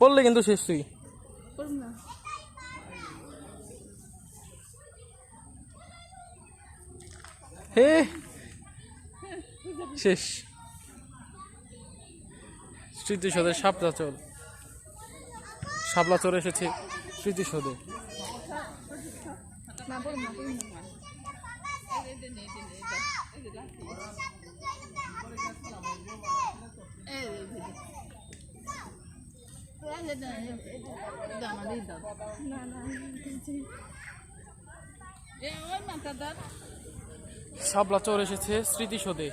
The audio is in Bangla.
পড়লে কিন্তু শেষ তুই। হে শেষ। স্মৃতিসদের সাপলা চল। সাপলা চল এসেছে স্মৃতিসৌধে না শাপলা চর এসেছে স্মৃতিসৌধে